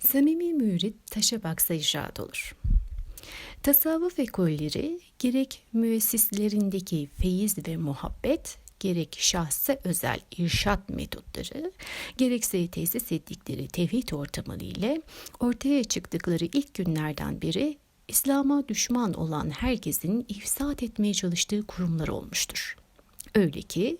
Samimi mürit taşa baksa işaret olur. Tasavvuf ekolleri gerek müessislerindeki feyiz ve muhabbet, gerek şahsa özel irşat metotları, gerekse tesis ettikleri tevhid ortamı ile ortaya çıktıkları ilk günlerden biri İslam'a düşman olan herkesin ifsat etmeye çalıştığı kurumlar olmuştur. Öyle ki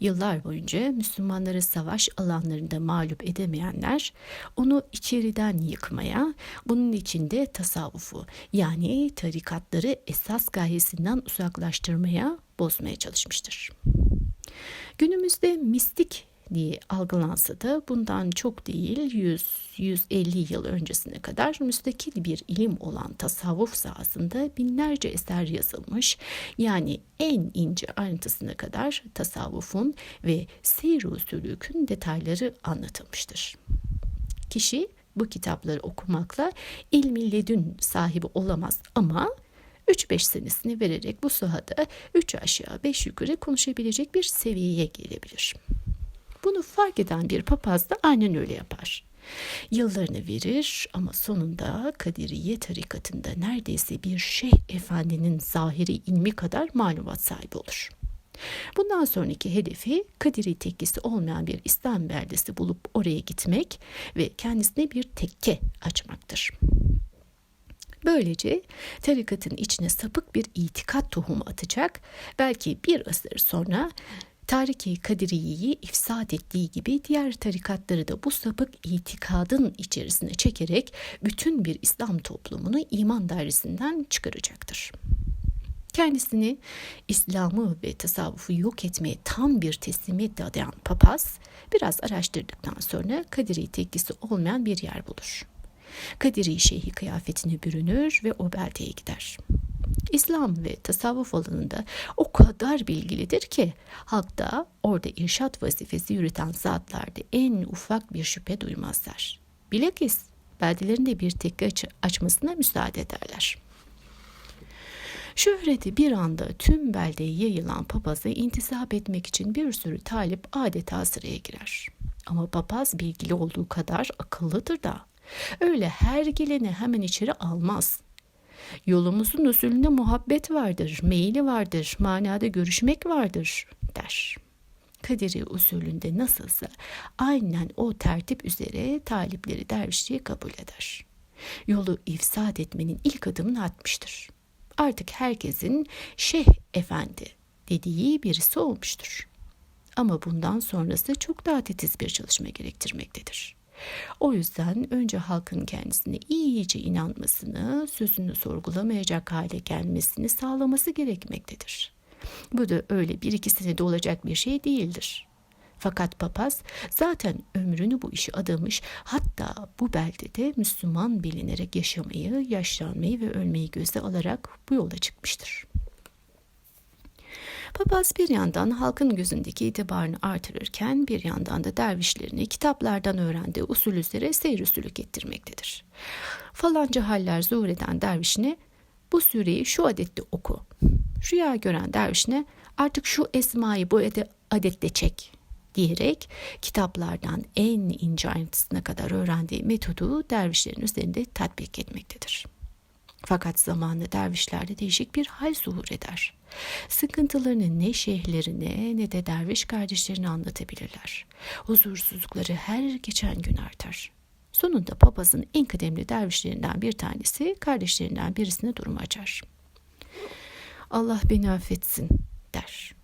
yıllar boyunca Müslümanları savaş alanlarında mağlup edemeyenler onu içeriden yıkmaya, bunun içinde tasavvufu yani tarikatları esas gayesinden uzaklaştırmaya, bozmaya çalışmıştır. Günümüzde mistik diye algılansa da bundan çok değil 100-150 yıl öncesine kadar müstakil bir ilim olan tasavvuf sahasında binlerce eser yazılmış. Yani en ince ayrıntısına kadar tasavvufun ve seyru sülükün detayları anlatılmıştır. Kişi bu kitapları okumakla ilmi ledün sahibi olamaz ama 3-5 senesini vererek bu sahada 3 aşağı 5 yukarı konuşabilecek bir seviyeye gelebilir. Bunu fark eden bir papaz da aynen öyle yapar. Yıllarını verir ama sonunda Kadiriye tarikatında neredeyse bir şeyh efendinin zahiri ilmi kadar malumat sahibi olur. Bundan sonraki hedefi Kadiri tekkesi olmayan bir İslam beldesi bulup oraya gitmek ve kendisine bir tekke açmaktır. Böylece tarikatın içine sapık bir itikat tohumu atacak, belki bir asır sonra Kadiriye'yi ifsad ettiği gibi diğer tarikatları da bu sapık itikadın içerisine çekerek bütün bir İslam toplumunu iman dairesinden çıkaracaktır. Kendisini İslam'ı ve tasavvufu yok etmeye tam bir teslimiyetle adayan papaz biraz araştırdıktan sonra Kadiri tekkisi olmayan bir yer bulur. Kadiri şeyhi kıyafetini bürünür ve o beldeye gider. İslam ve tasavvuf alanında o kadar bilgilidir ki halkta orada irşat vazifesi yürüten saatlerde en ufak bir şüphe duymazlar. Bilakis beldelerinde bir tekke aç açmasına müsaade ederler. Şöhreti bir anda tüm beldeye yayılan papaza intisap etmek için bir sürü talip adeta sıraya girer. Ama papaz bilgili olduğu kadar akıllıdır da. Öyle her geleni hemen içeri almaz. Yolumuzun usulünde muhabbet vardır, meyili vardır, manada görüşmek vardır der. Kaderi usulünde nasılsa aynen o tertip üzere talipleri dervişliğe kabul eder. Yolu ifsad etmenin ilk adımını atmıştır. Artık herkesin şeyh efendi dediği birisi olmuştur. Ama bundan sonrası çok daha titiz bir çalışma gerektirmektedir. O yüzden önce halkın kendisine iyice inanmasını, sözünü sorgulamayacak hale gelmesini sağlaması gerekmektedir. Bu da öyle bir iki senede olacak bir şey değildir. Fakat papaz zaten ömrünü bu işe adamış hatta bu beldede Müslüman bilinerek yaşamayı, yaşlanmayı ve ölmeyi göze alarak bu yola çıkmıştır. Papaz bir yandan halkın gözündeki itibarını artırırken bir yandan da dervişlerini kitaplardan öğrendiği usul üzere seyir sülük ettirmektedir. Falanca haller zuhur eden dervişine bu süreyi şu adette oku. Rüya gören dervişine artık şu esmayı bu adette çek diyerek kitaplardan en ince ayrıntısına kadar öğrendiği metodu dervişlerin üzerinde tatbik etmektedir. Fakat zamanla dervişlerde değişik bir hal zuhur eder. Sıkıntılarını ne şeyhlerine ne de derviş kardeşlerine anlatabilirler. Huzursuzlukları her geçen gün artar. Sonunda papazın en kıdemli dervişlerinden bir tanesi kardeşlerinden birisine durumu açar. Allah beni affetsin der.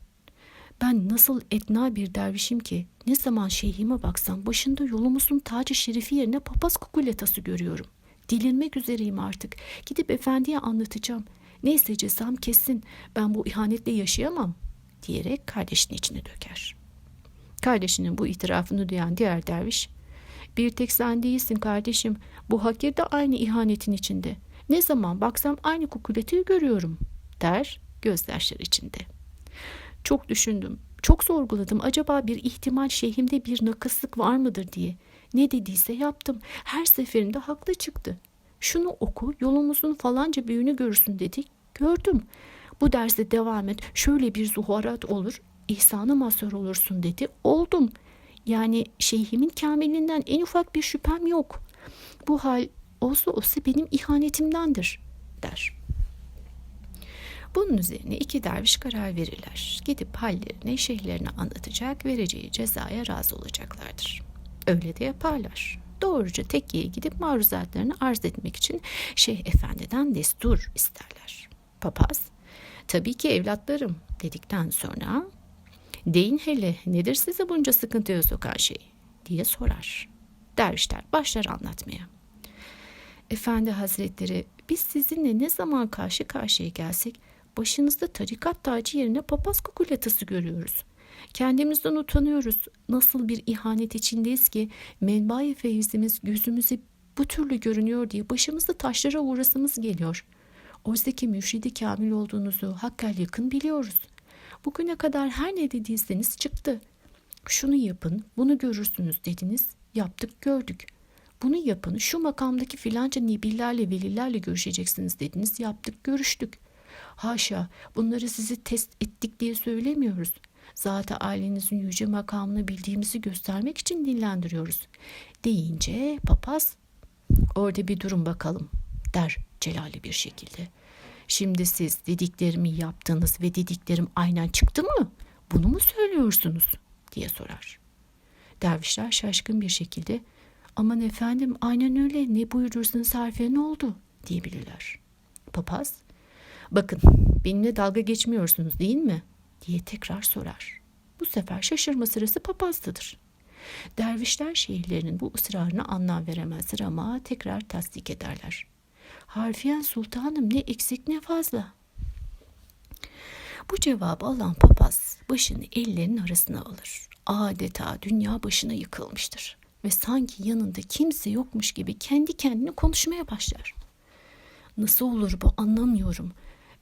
Ben nasıl etna bir dervişim ki ne zaman şeyhime baksam başında yolumuzun tacı şerifi yerine papaz kukuletası görüyorum. Dilinmek üzereyim artık. Gidip efendiye anlatacağım. Ne isteyeceksem kesin ben bu ihanetle yaşayamam diyerek kardeşinin içine döker. Kardeşinin bu itirafını duyan diğer derviş bir tek sen değilsin kardeşim bu hakir de aynı ihanetin içinde. Ne zaman baksam aynı kukuleti görüyorum der gözyaşları içinde. Çok düşündüm, çok sorguladım acaba bir ihtimal şeyhimde bir nakıslık var mıdır diye. Ne dediyse yaptım. Her seferinde haklı çıktı. Şunu oku, yolumuzun falanca büyüğünü görürsün dedik. Gördüm. Bu derste devam et. Şöyle bir zuhurat olur. İhsanı mazhar olursun dedi. Oldum. Yani şeyhimin kamilinden en ufak bir şüphem yok. Bu hal olsa olsa benim ihanetimdendir der. Bunun üzerine iki derviş karar verirler. Gidip hallerini şeyhlerine anlatacak, vereceği cezaya razı olacaklardır. Öyle de yaparlar. Doğruca tekkiye gidip maruzatlarını arz etmek için Şeyh Efendi'den destur isterler. Papaz, tabii ki evlatlarım dedikten sonra deyin hele nedir size bunca sıkıntıya sokan şey diye sorar. Dervişler başlar anlatmaya. Efendi Hazretleri biz sizinle ne zaman karşı karşıya gelsek başınızda tarikat tacı yerine papaz kukulatası görüyoruz. Kendimizden utanıyoruz. Nasıl bir ihanet içindeyiz ki menba-i feyizimiz gözümüze bu türlü görünüyor diye başımızda taşlara uğrasımız geliyor. Oysa ki mürşidi kamil olduğunuzu hakkal yakın biliyoruz. Bugüne kadar her ne dediyseniz çıktı. Şunu yapın, bunu görürsünüz dediniz. Yaptık, gördük. Bunu yapın, şu makamdaki filanca nibillerle, velilerle görüşeceksiniz dediniz. Yaptık, görüştük. Haşa, bunları sizi test ettik diye söylemiyoruz. Zaten ailenizin yüce makamını bildiğimizi göstermek için dillendiriyoruz. Deyince papaz, orada bir durum bakalım der celali bir şekilde. Şimdi siz dediklerimi yaptınız ve dediklerim aynen çıktı mı? Bunu mu söylüyorsunuz? diye sorar. Dervişler şaşkın bir şekilde aman efendim aynen öyle ne buyurursanız harfiye ne oldu diyebilirler. Papaz bakın benimle dalga geçmiyorsunuz değil mi diye tekrar sorar. Bu sefer şaşırma sırası papazdadır. Dervişler şehirlerinin bu ısrarına anlam veremezler ama tekrar tasdik ederler. Harfiyen sultanım ne eksik ne fazla. Bu cevabı alan papaz başını ellerinin arasına alır. Adeta dünya başına yıkılmıştır ve sanki yanında kimse yokmuş gibi kendi kendine konuşmaya başlar. Nasıl olur bu anlamıyorum.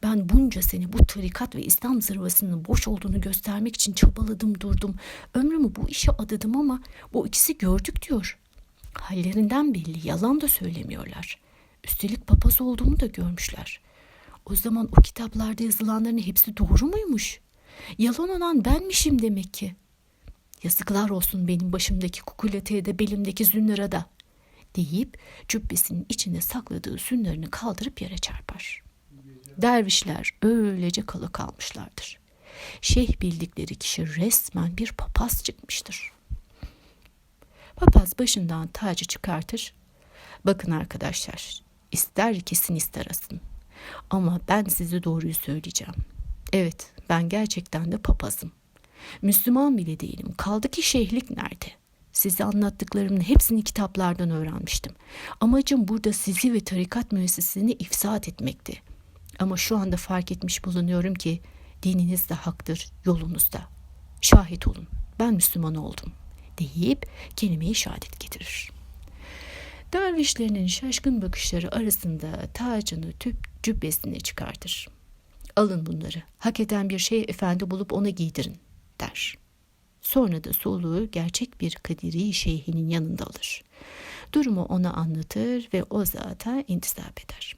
Ben bunca sene bu tarikat ve İslam zırvasının boş olduğunu göstermek için çabaladım durdum. Ömrümü bu işe adadım ama bu ikisi gördük diyor. Hallerinden belli yalan da söylemiyorlar. Üstelik papaz olduğumu da görmüşler. O zaman o kitaplarda yazılanların hepsi doğru muymuş? Yalan olan benmişim demek ki. Yazıklar olsun benim başımdaki kukulateye de belimdeki zünnara da deyip cübbesinin içine sakladığı zünlerini kaldırıp yere çarpar. Dervişler öylece kalı kalmışlardır. Şeyh bildikleri kişi resmen bir papaz çıkmıştır. Papaz başından tacı çıkartır. Bakın arkadaşlar, ister kesin ister asın. Ama ben size doğruyu söyleyeceğim. Evet, ben gerçekten de papazım. Müslüman bile değilim. Kaldı ki şeyhlik nerede? Size anlattıklarımın hepsini kitaplardan öğrenmiştim. Amacım burada sizi ve tarikat müessesesini ifsat etmekti. Ama şu anda fark etmiş bulunuyorum ki dininiz de haktır, yolunuzda. Şahit olun, ben Müslüman oldum deyip kelimeyi şehadet getirir. Dervişlerinin şaşkın bakışları arasında tacını tüp cübbesine çıkartır. Alın bunları, hak eden bir şey efendi bulup ona giydirin der. Sonra da soluğu gerçek bir kadiri şeyhinin yanında alır. Durumu ona anlatır ve o zata intisap eder.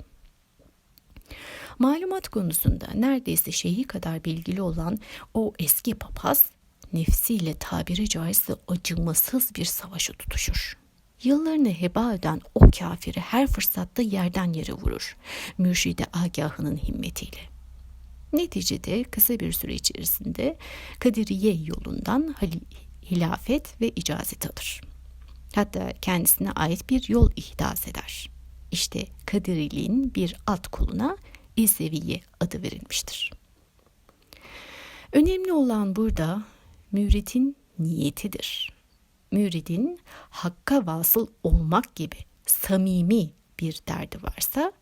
Malumat konusunda neredeyse şeyhi kadar bilgili olan o eski papaz nefsiyle tabiri caizse acımasız bir savaşa tutuşur. Yıllarını heba eden o kafiri her fırsatta yerden yere vurur. Mürşide agahının himmetiyle. Neticede kısa bir süre içerisinde Kadiriye yolundan hilafet ve icazet alır. Hatta kendisine ait bir yol ihdas eder. İşte Kadiriliğin bir alt koluna İseviye adı verilmiştir. Önemli olan burada müridin niyetidir. Müridin hakka vasıl olmak gibi samimi bir derdi varsa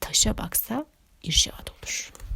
taşa baksa irşad olur.''